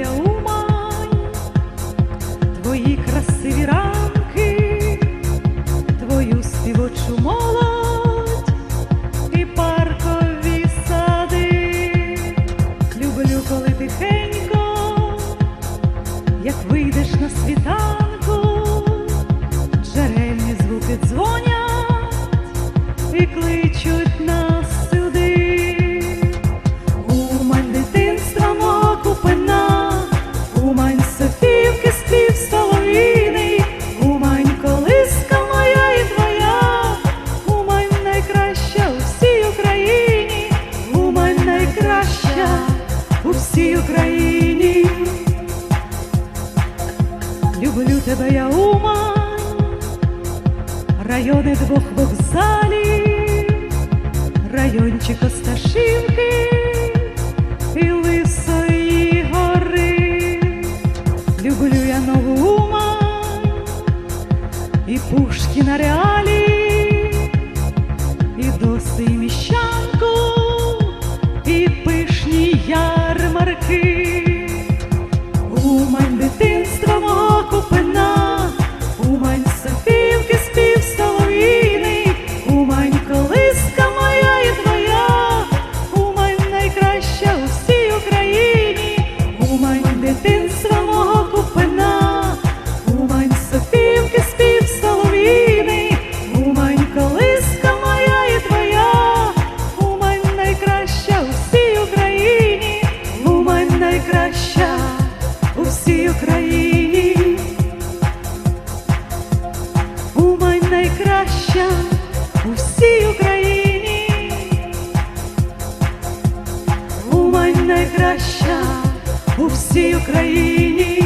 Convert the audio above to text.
моя Умань, твої красиві ранки, твою співочу молодь і паркові сади. Люблю, коли тихенько, як вийдеш на світа. всій Україні, люблю тебе, я ума, райони двох вокзалів, райончик Осташівки і Лисої гори, люблю я нову ума і Пушкіна реаль. найкраща у всій Україні, Умань найкраща у всій Україні, Умань найкраща у всій Україні.